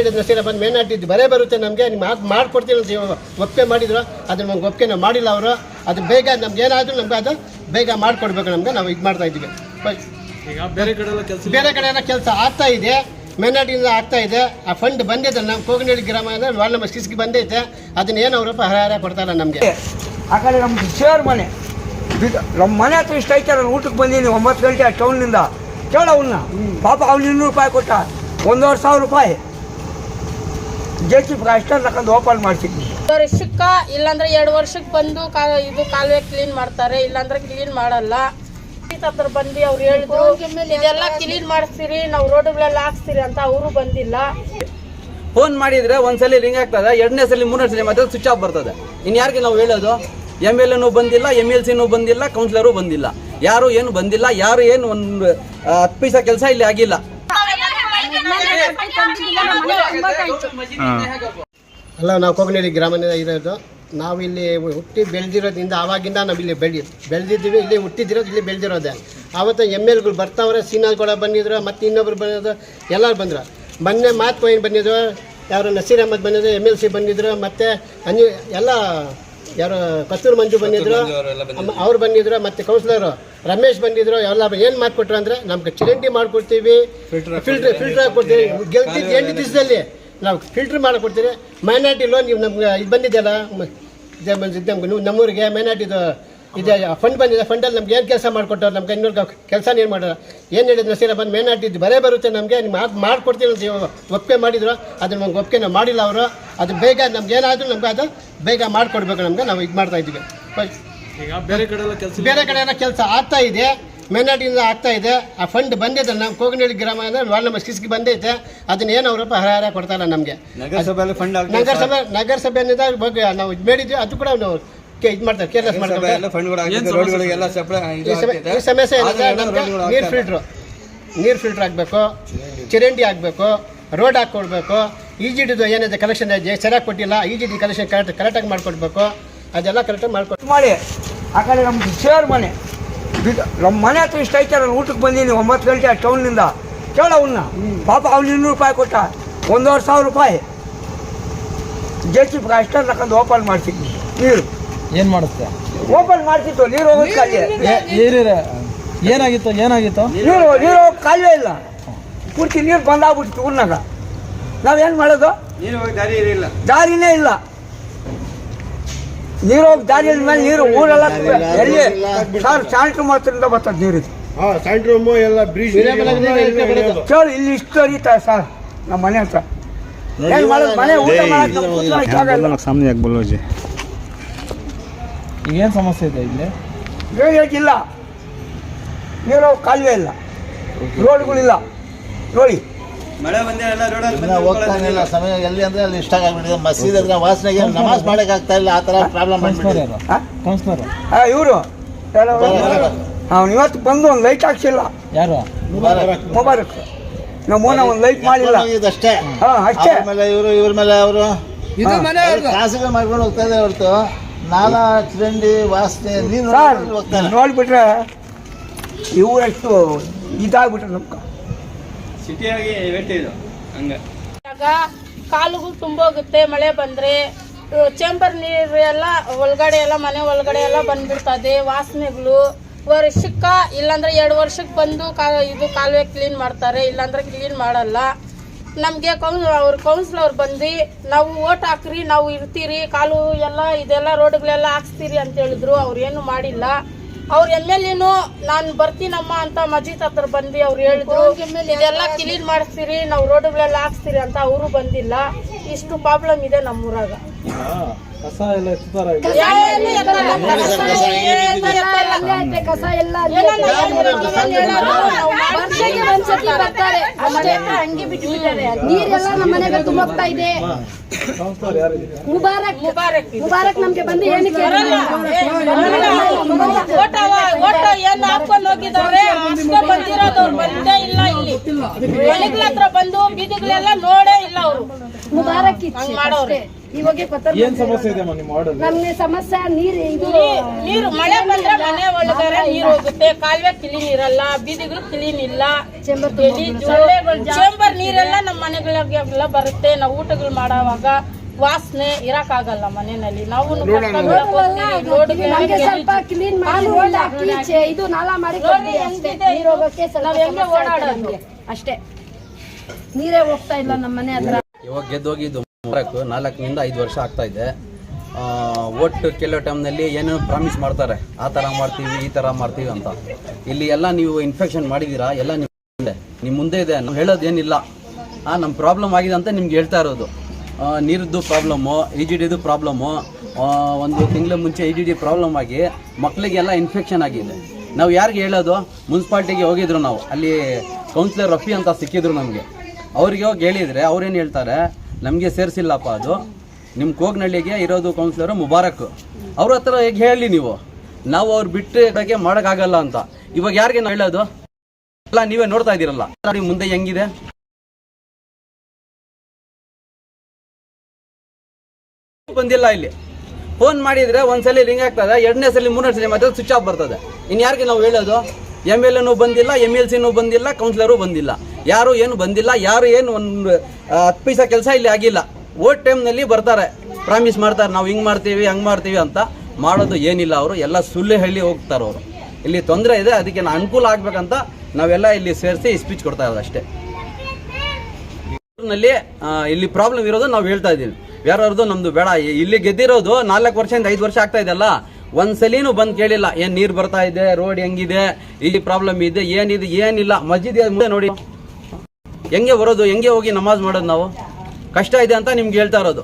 ಹೇಳಿದ್ರು ಸೀರಾ ಬಂದು ಮೇನಾಟಿದ್ದು ಬರೇ ಬರುತ್ತೆ ನಮಗೆ ನಿಮ್ಮ ಮಾತು ಮಾಡ್ಕೊಡ್ತೀನಿ ಅಂತ ಒಪ್ಪಿಗೆ ಮಾಡಿದ್ರು. ಅದನ್ನ ನಮ್ಗೆ ಒಪ್ಪಿಗೆ ನಾವು ಮಾಡಿಲ್ಲ ಅವರು. ಅದು ಬೇಗ ನಮ್ಗೆ ಏನಾದರೂ ನಮ್ಗೆ ಅದು ಬೇಗ ಮಾಡಿಕೊಡ್ಬೇಕು ನಮಗೆ ನಾವು ಇದು ಮಾಡ್ತಾ ಇದ್ದೀವಿ. ಬೇರೆ ಕಡೆ ಎಲ್ಲ ಕೆಲಸ ಬೇರೆ ಕಡೆ ಎಲ್ಲ ಕೆಲಸ ಆಗ್ತಾ ಇದೆ. ಮೇನಾಟಿಂದ ಆಗ್ತಾ ಇದೆ. ಆ ಫಂಡ್ ಬಂದಿದೆ ನಮ್ಮ ಕೋಗನಹಳ್ಳಿ ಗ್ರಾಮ ಅಂದರೆ ವಾರ್ಡ್ ನಂಬರ್ ಸಿಕ್ಸ್ಗೆ ಬಂದೈತೆ ಅದನ್ನ ಏನು ಅವರು ಹರಹರ ಕೊಡ್ತಾರೆ ನಮಗೆ. ಹಾಗಾದ್ರೆ ಕಡೆ ನಮ್ದು ಶೇರ್ ಮನೆ. ಬಿದ- ನಮ್ಮ ಮನೆ ಹತ್ರ ಇಷ್ಟ ಐತೆ ನಾನು ಊಟಕ್ಕೆ ಬಂದೀನಿ ಒಂಬತ್ತು ಗಂಟೆ ಟೌನ್ನಿಂದ ಕೇಳ ಅವನ್ನ ಪಾಪ ಅವ್ನು ಇನ್ನೂರು ರೂಪಾಯಿ ಕೊಟ್ಟ. ಒಂದೂವರೆ ಸಾವಿರ ರೂಪಾಯಿ. ಜೆ ಸಿ ತಕೊಂಡು ಅಷ್ಟನ್ನು ತಗೊಂಡು ಓಪನ್ ಮಾಡಿಸಿದ್ವಿ. ವರ್ಷಕ್ಕ ಇಲ್ಲಾಂದ್ರೆ ಎರಡು ವರ್ಷಕ್ಕೆ ಬಂದು ಕಾ ಇದು ಕಾಲುವೆ ಕ್ಲೀನ್ ಮಾಡ್ತಾರೆ ಇಲ್ಲಾಂದ್ರೆ ಕ್ಲೀನ್ ಮಾಡಲ್ಲ. ಹತ್ರ ಬಂದು ಅವ್ರು ಹೇಳಿದ್ರು ಇದೆಲ್ಲ ಕ್ಲೀನ್ ಮಾಡಿಸ್ತೀರಿ ನಾವು ರೋಡ್ಗಳೆಲ್ಲ ಹಾಕ್ಸ್ತೀರಿ ಅಂತ ಅವರು ಬಂದಿಲ್ಲ. ಫೋನ್ ಮಾಡಿದ್ರೆ ಒಂದ್ಸಲಿ ರಿಂಗ್ ಆಗ್ತದೆ ಎರಡನೇ ಸಲ ಮೂರನೇ ಸಲ ಮತ್ತೆ ಸ್ವಿಚ್ ಆಫ್ ಬರ್ತದೆ. ಇನ್ನು ಯಾರಿಗೆ ನಾವು ಹೇಳೋದು? ಎಂ ಎಲ್ ಎನೂ ಬಂದಿಲ್ಲ ಎಂ ಎಲ್ ಸಿನೂ ಬಂದಿಲ್ಲ ಕೌನ್ಸಿಲರು ಬಂದಿಲ್ಲ. ಯಾರು ಏನು ಬಂದಿಲ್ಲ ಯಾರು ಏನು ಒಂದು ಹತ್ತು ಪೈಸಾ ಕೆಲಸ ಇಲ್ಲಿ ಆಗಿಲ್ಲ. ಅಲ್ಲ ನಾವು ಕೋಗನಹಳ್ಳಿ ಗ್ರಾಮದಿಂದ ಇರೋದು. ನಾವು ಇಲ್ಲಿ ಹುಟ್ಟಿ ಬೆಳೆದಿರೋದ್ರಿಂದ ಆವಾಗಿಂದ ನಾವು ಇಲ್ಲಿ ಬೆಳಿ ಬೆಳೆದಿದ್ದೀವಿ ಇಲ್ಲಿ ಹುಟ್ಟಿದಿರೋದು ಇಲ್ಲಿ ಬೆಳೆದಿರೋದೆ. ಆವತ್ತು ಎಂ ಎಲ್ಗಳು ಬರ್ತಾವ್ರೆ ಸೀನಾಗಳು ಬಂದಿದ್ರು ಮತ್ತು ಇನ್ನೊಬ್ರು ಬಂದಿದ್ರು ಎಲ್ಲರೂ ಬಂದರು. ಮೊನ್ನೆ ಮಾತು ಏನು ಬಂದಿದ್ರು ಯಾರು ನಸೀರ್ ಅಹಮದ್ ಬಂದಿದ್ರು ಎಂ ಎಲ್ ಸಿ ಬಂದಿದ್ರು ಮತ್ತು ಅನಿ ಎಲ್ಲ ಯಾರು ಕಸ್ತೂರು ಮಂಜು ಬಂದಿದ್ರು ಅವ್ರು ಬಂದಿದ್ರು ಮತ್ತು ಕೌನ್ಸಿಲರು. ರಮೇಶ್ ಬಂದಿದ್ರು ಎಲ್ಲ ಏನು ಮಾಡ್ಕೊಟ್ರು ಅಂದರೆ ನಮ್ಗೆ ಚಿರಂಟಿ ಮಾಡ್ಕೊಡ್ತೀವಿ. Filter filter ಹಾಕ್ಕೊಡ್ತೀವಿ. ಗೆಲ್ತಿದ್ದು ಎಂಟು ದಿವಸದಲ್ಲಿ ನಾವು ಫಿಲ್ಟ್ರ್ ಮಾಡ್ಕೊಡ್ತೀವಿ. ಮೈನಾರಿಟಿ ಲೋನ್ ನೀವು ನಮ್ಗೆ ಇದು ಬಂದಿದೆಯಲ್ಲ ಮ- ಇದೆ ಬಂದಿದ್ದು ನಮ್ಗೆ ನೀವು ನಮ್ಮೂರಿಗೆ ಮೈನಾರಿಟಿದು ಇದೆ ಫಂಡ್ ಬಂದಿದೆ. ಫಂಡಲ್ಲಿ ನಮ್ಗೆ ಏನು ಕೆಲಸ ಮಾಡಿಕೊಟ್ಟವ್ರು? ನಮ್ಗೆ ಇನ್ನೂರು ಕೆಲಸ ಏನು ಮಾಡೋರು ಏನು ಹೇಳಿದ್ರು ಸೀರೆ ಬಂದು ಮೇನಾಟಿದ್ದು ಬರೇ ಬರುತ್ತೆ ನಮಗೆ. ನಿಮ್ಮ ಅದು ಮಾಡ್ಕೊಡ್ತೀವಿ ಅಂತ ಒಪ್ಪಿಗೆ ಮಾಡಿದ್ರು. ಅದನ್ನ ನಮ್ಗೆ ಒಪ್ಪಿಗೆ ನಾವು ಮಾಡಿಲ್ಲ ಅವರು. ಅದು ಬೇಗ ನಮ್ಗೆ ಏನಾದರೂ ನಮ್ಗೆ ಅದು ಬೇಗ ಮಾಡಿಕೊಡ್ಬೇಕು ನಮಗೆ. ನಾವು ಇದು ಮಾಡ್ತಾ ಇದ್ದೀವಿ. ಬಸ್. ಈಗ ಬೇರೆ ಕಡೆ ಎಲ್ಲ ಕೆಲಸ ಬೇರೆ ಕಡೆ ಎಲ್ಲ ಕೆಲಸ ಆಗ್ತಾ ಇದೆ. ಮೇನಾಟಿಂದ ಆಗ್ತಾ ಇದೆ. ಆ ಫಂಡ್ ಬಂದಿದೆ. ನಮ್ಮ ಕೋಗನಹಳ್ಳಿ ಗ್ರಾಮ ಅಂದರೆ ವಾರ್ಡ್ ನಂಬರ್ ಸಿಕ್ಸ್ಗೆ ಬಂದೈತೆ. ಅದನ್ನ ಏನು ಅವರು ಪರಿಹಾರ ಕೊಡ್ತಾರ ನಮಗೆ. ನಗರಸಭೆಯಲ್ಲಿ ಫಂಡ್ ನಗರಸಭೆ ನಗರಸಭೆಯಿಂದ ಬಗ್ಗೆ ನಾವು ಇದು ಮಾಡಿದ್ವಿ. ಅದು ಕೂಡ ನಾವು ಇದು ಮಾಡ್ತಾರೆ ಕೇರ್ಲೆಸ್ ಮಾಡ್ತಾರೆ. ಈ ಸಮಸ್ಯೆ ಏನಂದ್ರೆ ನಮಗೆ ನೀರು ಫಿಲ್ಟ್ರು ನೀರು ಫಿಲ್ಟ್ರ್ ಆಗಬೇಕು ಚರಂಡಿ ಆಗಬೇಕು ರೋಡ್ ಹಾಕ್ಕೊಡ್ಬೇಕು ಇ ಜಿ ಡಿದು ಏನಿದೆ ಕಲೆಕ್ಷನ್ ಇದೆ ಸರಿಯಾಗಿ ಕೊಟ್ಟಿಲ್ಲ E G D collection correct ಕರೆಕ್ಟಾಗಿ ಮಾಡಿಕೊಡ್ಬೇಕು ಅದೆಲ್ಲ ಕರೆಕ್ಟಾಗಿ ಮಾಡಿಕೊಟ್ಟು ಮಾಡಿ. ಆ ನಮ್ಮ ಶೇರ್ ಮನೆ. ಬಿದ- ನಮ್ಮ ಮನೆ ಹತ್ರ ಇಷ್ಟ ಐತೆ ನಾನು ಊಟಕ್ಕೆ ಬಂದೀನಿ ಒಂಬತ್ತು ಗಂಟೆ ಟೌನ್ನಿಂದ ಕೇಳ ಅವನ್ನ ಪಾಪ ಅವ್ನು ಇನ್ನೂರು ರೂಪಾಯಿ ಕೊಟ್ಟ. ಒಂದೂವರೆ ಸಾವಿರ ರೂಪಾಯಿ. ಜೆ ಸಿ ಅಷ್ಟೇ ತಗೊಂಡು ಓಪನ್ ಮಾಡ್ತೀನಿ ನೀರು. ಏನು ಮಾಡುತ್ತೆ ಓಪನ್ ಮಾಡ್ತಿತ್ತು ನೀರು ಹೋಗೋದು ಖಾಲಿ ಏನಾಗಿತ್ತು ಏನಾಗಿತ್ತು? ನೀರು ನೀರು ಹೋಗಿ ಖಾಲಿ ಇಲ್ಲ. ಪೂರ್ತಿ ನೀರು ಬಂದಾಗ್ಬಿಟ್ಟಿತ್ತು ಊರ್ನಾಗ. ನಾವೇನು ಮಾಡೋದು? ದಾರಿ ಇಲ್ಲ. ದಾರಿನೇ ಇಲ್ಲ. ನೀರು ಹೋಗಿ ದಾರಿ ಮೇಲೆ ನೀರು ಊರೆಲ್ಲ ಎಲ್ಲಿ ಸರ್ ಶಾಂಟ್ರು ಮಾತ್ರದಿಂದ ಬರ್ತದೆ ನೀರಿದು ಹಾಂ ಸೆಂಟ್ರೂಮು ಎಲ್ಲ ಬ್ರಿಡ್ಜ್ ಕೇಳಿ ಇಲ್ಲಿ ಇಷ್ಟು ಹರಿತಾ ಸರ್ ನಮ್ಮ ಮನೆ ಹತ್ರ ಏನು ಮಾಡೋದು ಮನೆ ಊಟ ಮಾಡಕ್ಕೆ ನಮ್ಗೆ ಕೂತ್ಕೊಳ್ಳೋಕೆ ಜಾಗ ಇಲ್ಲ. सामने एक बोलो जी ಈಗ ಏನ್ ಸಮಸ್ಯೆ ಇದೆ ಇಲ್ಲಿ ಡ್ರೈನೇಜ್ ಇಲ್ಲ ನೀರು ಹೋಗೋ ಕಾಲುವೆ ಇಲ್ಲ ರೋಡ್ಗಳಿಲ್ಲ ನೋಡಿ ಮಳೆ ಬಂದೇ ಎಲ್ಲ ಇನ್ನ ಇಲ್ಲ ಸಮಯ ಎಲ್ಲಿ ಅಂದ್ರೆ ಅಲ್ಲಿ ಇಷ್ಟ ಆಗ್ಬಿಟ್ಟಿದೆ. ಮಸೀದ್ ಹತ್ರ ವಾಸನೆಗೆ ನಮಾಜ್ ಮಾಡಕ್ ಆಗ್ತಾ ಇಲ್ಲ ಆ ತರ ಪ್ರಾಬ್ಲಮ್ ಇವರು? ಅವ್ನು ಇವತ್ತು ಬಂದು ಒಂದು ಲೈಟ್ ಹಾಕ್ಸಿಲ್ಲ. ಯಾರು? ಮೊಬೈಲ್ ನಮ್ಮ ಓನ ಒಂದು ಲೈಟ್ ಮಾಡಿಲ್ಲ. ಇದಷ್ಟೇ ಹಾಂ ಅಷ್ಟೇ. ಆಮೇಲೆ ಮೇಲೆ ಇವರು ಇವ್ರ ಮೇಲೆ ಅವರು. ಖಾಸಗಿ ಮಾಡ್ಕೊಂಡು ಹೋಗ್ತಾ ಇದೆ ಹೊರತು. ನಾಲಾ ಚರಂಡಿ ವಾಸನೆ ನೀನು ನೋಡ್ಬಿಟ್ರೆ ಇವರಷ್ಟು ಇದಾಗ್ಬಿಟ್ರೆ ನಮ್ಗೆ. ಸಿಟಿಯಾಗಿ ಹಂಗೆ. ಕಾಲುಗೂ ತುಂಬೋಗುತ್ತೆ, ಮಳೆ ಬಂದ್ರೆ ಚೇಂಬರ್ ನೀರು ಎಲ್ಲ ಒಳಗಡೆ ಎಲ್ಲ, ಮನೆ ಒಳಗಡೆ ಎಲ್ಲ ಬಂದ್ಬಿಡ್ತದೆ, ವಾಸನೆಗಳು. ವರ್ಷಕ್ಕ, ಇಲ್ಲಾಂದ್ರೆ ಎರಡು ವರ್ಷಕ್ಕೆ ಬಂದು ಕಾ, ಇದು ಕಾಲುವೆ ಕ್ಲೀನ್ ಮಾಡ್ತಾರೆ, ಇಲ್ಲಾಂದ್ರೆ ಕ್ಲೀನ್ ಮಾಡಲ್ಲ. ನಮಗೆ ಕೌನ್ ಅವ್ರ ಕೌನ್ಸಿಲ್ ಅವ್ರು ಬಂದು, ನಾವು ಓಟ್ ಹಾಕ್ರಿ, ನಾವು ಇರ್ತೀರಿ, ಕಾಲು ಎಲ್ಲ, ಇದೆಲ್ಲ, ರೋಡ್ಗಳೆಲ್ಲ ಹಾಕ್ಸ್ತೀರಿ ಅಂತ ಹೇಳಿದ್ರು. ಅವ್ರು ಏನು ಮಾಡಿಲ್ಲ. ಅವ್ರ ಎಂ ಎಲ್ ಎನು ನಾನು ಬರ್ತೀನಮ್ಮ ಅಂತ ಮಜೀದ್ ಹತ್ರ ಬಂದು ಅವ್ರು ಹೇಳಿದ್ರು ಇದೆಲ್ಲ ಕ್ಲೀನ್ ಮಾಡಿಸ್ತೀರಿ ನಾವು ರೋಡ್ಗಳೆಲ್ಲ ಹಾಕ್ಸ್ತೀರಿ ಅಂತ ಅವರು ಬಂದಿಲ್ಲ. ಇಷ್ಟು ಪ್ರಾಬ್ಲಮ್ ಇದೆ ನಮ್ಮೂರಾಗ ಕಸ ಎಲ್ಲ ಎತ್ತಾರ ಕಸ ಕಸ ಎಲ್ಲ ವರ್ಷಕ್ಕೆ ಒಂದ್ಸತಿ ಬರ್ತಾರೆ ಅಷ್ಟೇ ಹಂಗೆ ಬಿಟ್ಬಿಟ್ಟಾರೆ ನೀರೆಲ್ಲ ನಮ್ಮ ಮನೆಗೆ ತುಂಬೋಗ್ತಾ ಇದೆ ಮುಬಾರಕ್ ಮುಬಾರಕ್ ಮುಬಾರಕ್ ನಮ್ಗೆ ಬಂದು ಏನಕ್ಕೆ ಏನ್ ಹಾಕೊಂಡ್ ಹೋಗಿದಾರೆ ಬಂದಿರೋದು ಬಂದೇ ಇಲ್ಲ ಇಲ್ಲಿ ಮನೆಗಳ ಹತ್ರ ಬಂದು ಬೀದಿಗಳೆಲ್ಲ ನೋಡೇ ಇವಾಗ ಕೊತ್ತರ್ ಏನ್ ಸಮಸ್ಯೆ ಇದೆ ಅಮ್ಮ ನಿಮ್ಮ ವಾರ್ಡಲ್ಲಿ ನಮ್ಗೆ ಸಮಸ್ಯೆ ನೀರು ಇದು ನೀರು ಮಳೆ ಬಂದ್ರೆ ಮನೆ ಒಳಗಡೆ ನೀರು ಹೋಗುತ್ತೆ. ಕಾಲುವೆ ಕ್ಲೀನ್ ಇರಲ್ಲ ಬೀದಿಗಳು ಕ್ಲೀನ್ ಇಲ್ಲ. ಚೇಂಬರ್ ಗಲೀಜು, ಚೇಂಬರ್ ನೀರೆಲ್ಲ ನಮ್ಮ ಮನೆಗಳಿಗೆಲ್ಲ ಬರುತ್ತೆ. ನಾವು ಊಟಗಳು ಮಾಡೋವಾಗ ವಾಸನೆ ಇರಕ್ಕಾಗಲ್ಲ ಮನೆಯಲ್ಲಿ. ನಾವು ನಮ್ಗೆ ಸ್ವಲ್ಪ ಕ್ಲೀನ್ ಮಾಡಿ ರೋಡ್ ಹಾಕಿ ಚೆ- ಇದು ನಾಲ ಮಾಡಿ ಅಷ್ಟೇ. ನೀರ್ ಹೋಗಕ್ಕೆ ಸ್ವಲ್ಪ ಹೆಂಗೆ ಸಮಸ್ಯೆ ಆಯ್ತು ನಮ್ಗೆ. ಅಷ್ಟೇ. ನೀರೇ ಹೋಗ್ತಾ ಇಲ್ಲ ನಮ್ಮ ಮನೆ ಹತ್ರ. ಇವಾಗ ಗೆದ್ದೋಗಿದ್ದು ನಾಲ್ಕು ನಾಲ್ಕರಿಂದ ಐದು ವರ್ಷ ಆಗ್ತಾ ಇದೆ. ಒಟ್ಟು ಕೆಲವು ಟೈಮ್ನಲ್ಲಿ ಏನು ಪ್ರಾಮಿಸ್ ಮಾಡ್ತಾರೆ. ಆ ಥರ ಮಾಡ್ತೀವಿ, ಈ ಥರ ಮಾಡ್ತೀವಿ ಅಂತ. ಇಲ್ಲಿ ಎಲ್ಲ ನೀವು ಇನ್ಫೆಕ್ಷನ್ ಮಾಡಿದ್ದೀರಾ? ಎಲ್ಲ ನಿಮ್ಮ ನಿಮ್ಮ ಮುಂದೆ ಇದೆ. ನಾವು ಹೇಳೋದೇನಿಲ್ಲ. ಆ ನಮ್ಮ ಪ್ರಾಬ್ಲಮ್ ಆಗಿದೆ ಅಂತ ನಿಮ್ಗೆ ಹೇಳ್ತಾ ಇರೋದು. ನೀರದ್ದು ಪ್ರಾಬ್ಲಮ್ಮು ಇ ಜಿ ಡಿದು ಪ್ರಾಬ್ಲಮ್ಮು ಒಂದು ತಿಂಗಳ ಮುಂಚೆ ಇ ಜಿ ಡಿ ಪ್ರಾಬ್ಲಮ್ ಆಗಿ ಮಕ್ಕಳಿಗೆಲ್ಲ ಇನ್ಫೆಕ್ಷನ್ ಆಗಿದೆ. ನಾವು ಯಾರಿಗೆ ಹೇಳೋದು? ಮುನ್ಸಿಪಾಲ್ಟಿಗೆ ಹೋಗಿದ್ರು ನಾವು. ಅಲ್ಲಿ ಕೌನ್ಸಿಲರ್ ರಫಿ ಅಂತ ಸಿಕ್ಕಿದ್ರು ನಮಗೆ. ಅವ್ರಿಗೆ ಹೋಗಿ ಹೇಳಿದರೆ ಅವ್ರೇನು ಹೇಳ್ತಾರೆ? ನಮಗೆ ಸೇರಿಸಿಲ್ಲಪ್ಪ ಅದು. ನಿಮ್ಮ ಕೋಗ್ನಳ್ಳಿಗೆ ಇರೋದು ಕೌನ್ಸಿಲರು ಮುಬಾರಕ್. ಅವ್ರ ಹತ್ರ ಹೇಗೆ ಹೇಳಿ ನೀವು? ನಾವು ಅವ್ರು ಬಿಟ್ಟು ಬಗ್ಗೆ ಮಾಡೋಕ್ಕಾಗಲ್ಲ ಅಂತ. ಇವಾಗ ಯಾರಿಗೆ ನಾವು ಹೇಳೋದು? ಅಲ್ಲ, ನೀವೇ ನೋಡ್ತಾ ಇದ್ದೀರಲ್ಲ. ನಿಮ್ಮ ಮುಂದೆ ಹೆಂಗಿದೆ? ಬಂದಿಲ್ಲ ಇಲ್ಲಿ. ಫೋನ್ ಮಾಡಿದ್ರೆ ಒಂದ್ಸಲಿ ರಿಂಗ್ ಆಗ್ತದೆ, ಎರಡನೇ ಸಲ, ಮೂರನೇ ಸಲ ಮಾತ್ರ ಸ್ವಿಚ್ ಆಫ್ ಬರ್ತದೆ. ಇನ್ಯಾರಿಗೆ ನಾವು ಹೇಳೋದು? ಎಂ ಎಲ್ ಎನೂ ಬಂದಿಲ್ಲ ಎಂ ಎಲ್ ಸಿನೂ ಬಂದಿಲ್ಲ ಕೌನ್ಸಿಲರು ಬಂದಿಲ್ಲ. ಯಾರು ಏನು ಬಂದಿಲ್ಲ, ಯಾರು ಏನು ಒಂದು ಹತ್ತು ಕೆಲಸ ಇಲ್ಲಿ ಆಗಿಲ್ಲ. ಓಟ್ ಟೈಮ್ನಲ್ಲಿ ಬರ್ತಾರೆ. ಪ್ರಾಮಿಸ್ ಮಾಡ್ತಾರೆ, ನಾವು ಹಿಂಗೆ ಮಾಡ್ತೀವಿ, ಹಂಗೆ ಮಾಡ್ತೀವಿ ಅಂತ. ಮಾಡೋದು ಏನಿಲ್ಲ ಅವರು, ಎಲ್ಲ ಸುಳ್ಳು ಹೇಳಿ ಹೋಗ್ತಾರೆ ಅವರು. ಇಲ್ಲಿ ತೊಂದರೆ ಇದೆ, ಅದಕ್ಕೆ ನಾನು ಅನುಕೂಲ ಆಗ್ಬೇಕಂತ ನಾವೆಲ್ಲ ಇಲ್ಲಿ ಸೇರಿಸಿ ಸ್ಪೀಚ್ ಕೊಡ್ತಾ ಇರೋದು ಅಷ್ಟೇ. ನಲ್ಲಿ ಇಲ್ಲಿ ಪ್ರಾಬ್ಲಮ್ ಇರೋದು ನಾವು ಹೇಳ್ತಾ ಇದ್ದೀವಿ. ಯಾರ್ಯಾರ್ದು ನಮ್ದು ಬೇಡ ಇಲ್ಲಿ ಗೆದ್ದಿರೋದು ನಾಲ್ಕು ವರ್ಷದಿಂದ ಐದು ವರ್ಷ ಆಗ್ತಾ ಇದೆಯಲ್ಲ, ಒಂದ್ಸಲಿನೂ ಬಂದು ಕೇಳಿಲ್ಲ, ಏನು ನೀರು ಬರ್ತಾ ಇದೆ ರೋಡ್ ಹೆಂಗಿದೆ, ಇಲ್ಲಿ ಪ್ರಾಬ್ಲಮ್ ಇದೆ, ಏನಿದೆ, ಏನಿಲ್ಲ. ಮಸ್ಜಿದ್ ಮುಂದೆ ನೋಡಿ. ಹೆಂಗೆ ಬರೋದು ಹೆಂಗೆ ಹೋಗಿ ನಮಾಜ್ ಮಾಡೋದು ನಾವು? ಕಷ್ಟ ಇದೆ ಅಂತ ನಿಮ್ಗೆ ಹೇಳ್ತಾ ಇರೋದು.